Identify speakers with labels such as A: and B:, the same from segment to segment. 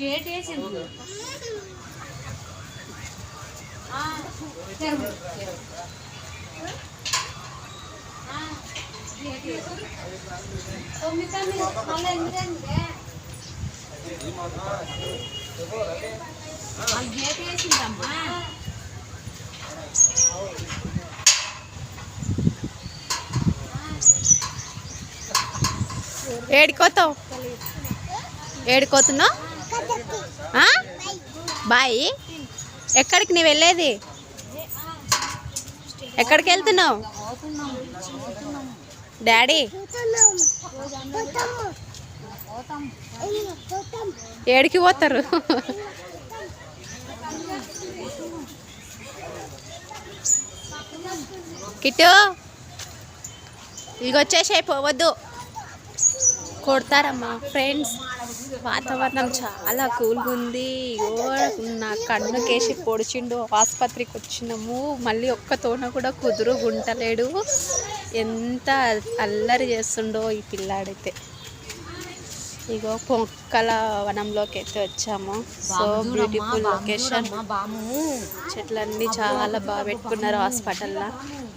A: Gate వేసింది. ఆ, తెరువు, తొమ్మిది తొమ్మిది. మళ్ళీ గేట్ వేసిందమ్మా.
B: బాయ్ ఎక్కడికి నీ వెళ్ళేది? ఎక్కడికి వెళ్తున్నావు? డాడీ? ఏడికి పోతారు? కిట్టు ఇక వచ్చేసాయి పోవద్దు. కొడతారమ్మా ఫ్రెండ్స్. వాతావరణం చాలా కూల్గా ఉంది ఇగో నా కన్నుకేసి పొడిచిండు ఆసుపత్రికి వచ్చినాము. మళ్ళీ ఒక్కతోన కూడా కుదురు గుంటలేడు. ఎంత అల్లరి చేస్తుండో ఈ పిల్లాడైతే. ఇగో పొక్కల వనంలోకి అయితే వచ్చాము. So beautiful location. చెట్లన్నీ చాలా బాగా పెట్టుకున్నారు హాస్పిటల్లో.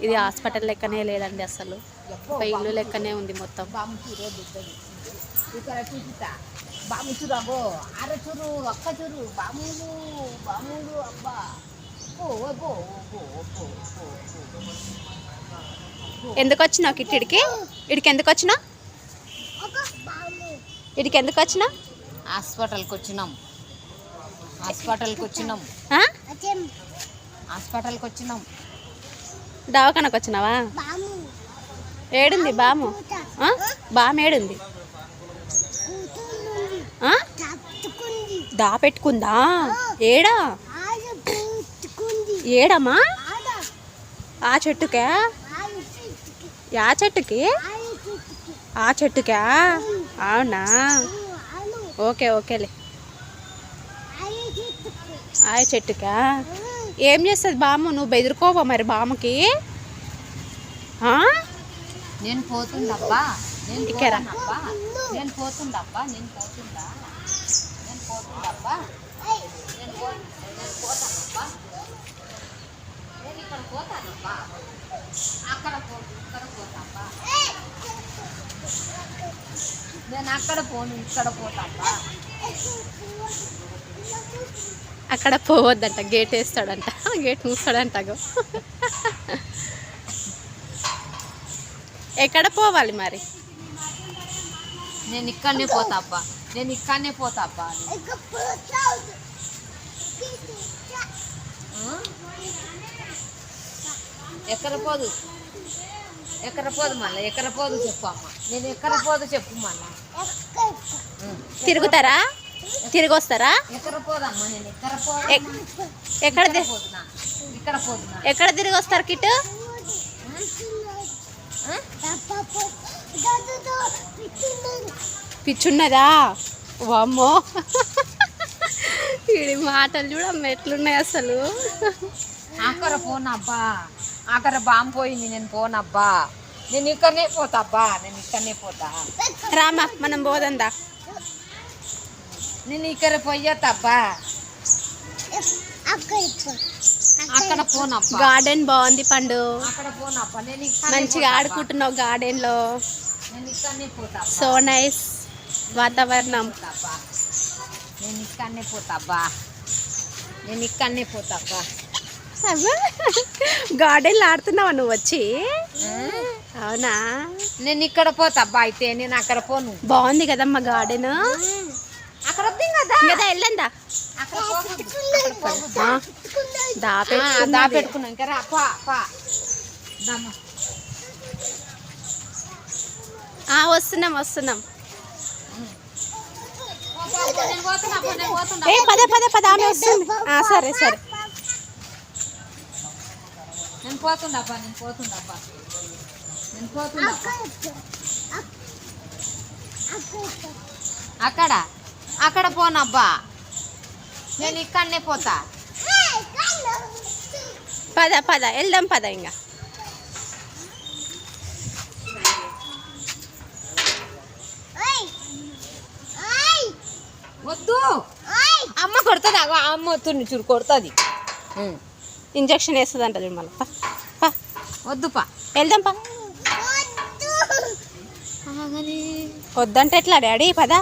B: ఇది హాస్పిటల్ లెక్కనే లేదండి అసలు. ఒక ఇల్లు లెక్కనే ఉంది మొత్తం.
A: బాము చూరే దిద్దది ఇక్కడ చూపిస్తా బాము చూరు అగో అర చూరు అక్క చూరు బాములు బాములు అబ్బా
B: ఎందుకు వచ్చినావు కిట్టిడికి ఇడికి? ఎందుకు వచ్చినావు ఇడికి ఎందుకు వచ్చినావు
A: హాస్పిటల్కి వచ్చినాం. హాస్పిటల్కి వచ్చినాం? హాస్పిటల్కి వచ్చినాం.
B: దవాఖానకు వచ్చినావా? ఏడుంది బాము? బాము ఏడుంది? దాపెట్టుకుందా? ఏడా? ఏడమ్మా? ఆ చెట్టుకా? యా చెట్టుకి? ఆ చెట్టుకా? అవునా? ఓకే ఓకేలే. ఆ చెట్టుకా? ఏం చేస్తుంది బాము నువ్వు బెదిరుకోవా మరి బాముకి ఆ?
A: నేను పోతుండబ్బా. నేను
B: ఇక్కరా.
A: నేను పోతుండబ్బా నేను పోతుండా? నేను పోతుండబ్బా? నేను పోతానబ్బా? నేను ఇక్కడ పోతానబ్బా? అక్కడ పో ఇక్కడ పోతాబ్బా నేను అక్కడ పోను ఇక్కడ పోతాబ్బా
B: అక్కడ పోవద్దంట గేట్ వేస్తాడంట గేట్ మూస్తాడంట ఎక్కడ పోవాలి మరి?
A: నేను ఇక్కడనే పోతాబ్బా నేను ఇక్కడనే పోతాబ్బా ఆ? ఎక్కడ పోదు? ఎక్కడ పోదు మళ్ళీ? ఎక్కడ పోదు చెప్పు అమ్మ. నేను ఎక్కడ పోదు చెప్పు మళ్ళీ.
B: తిరుగుతారా? తిరిగి వస్తారా
A: ఎక్కడ పోదమ్మా నేను? ఎక్కడ పోదు
B: ఎక్- ఎక్కడ
A: ఇక్కడ పోతున్నా
B: ఎక్కడ తిరిగి వస్తారు కిట్టు? పిచ్చున్నదా? వామ్మో. వీడి మాటలు చూడమ్మ ఎట్లున్నాయి అసలు?
A: అక్కడ పోనబ్బా అక్కడ బాంబు పోయింది నేను పోనబ్బా నేను ఇక్కడనే పోతాబ్బా నేను ఇక్కడనే పోతా.
B: రామా మనం పోదందా
A: నేను ఇక్కడ పోయేతబ్బా అక్కడ పోనబ్బా
B: గార్డెన్ బాగుంది పండు.
A: అక్కడ పోనబ్బా నేను
B: మంచిగా. ఆడుకుంటున్నావు గార్డెన్ సో నైస్ వాతావరణం
A: నేను ఇక్కడనే పోతాబ్బా నేను ఇక్కడనే పోతాబ్బా
B: గార్డెన్లో ఆడుతున్నావా నువ్వు వచ్చి అవునా
A: నేను ఇక్కడ పోతాబ్బా అయితే నేను అక్కడ పోను
B: బాగుంది కదమ్మా గార్డెన్
A: అక్కడ వద్దు కదా
B: కదా వెళ్ళందా. ఆ,
A: ఆ,
B: దాపెట్టుకున్నది.
A: దాపెట్టుకున్నాం ఇంకా రా పా పా దమ్మ
B: ఆ, వస్తున్నాం వస్తున్నాం. ఏ పద పద పద ఆమె వస్తుంది. సరే సరే.
A: నేను పోతుండబ్బా నేను పోతుండబ్బా నేను పోతుండబ్బా అక్కడ అక్కడ పోనబ్బా నేను ఇక్కడనే పోతా.
B: పద పద వెళ్దాం పద ఇంకా
A: వద్దు. అమ్మ కొడుతుంది అగో అమ్మ వస్తుంది చూడు కొడుతుంది.
B: ఇంజక్షన్ వేస్తుంది అంట చూడు మళ్ళీ.
A: వద్దు పా.
B: వెళ్దాం పా. వద్దంటే ఎట్లా డాడీ? పదా.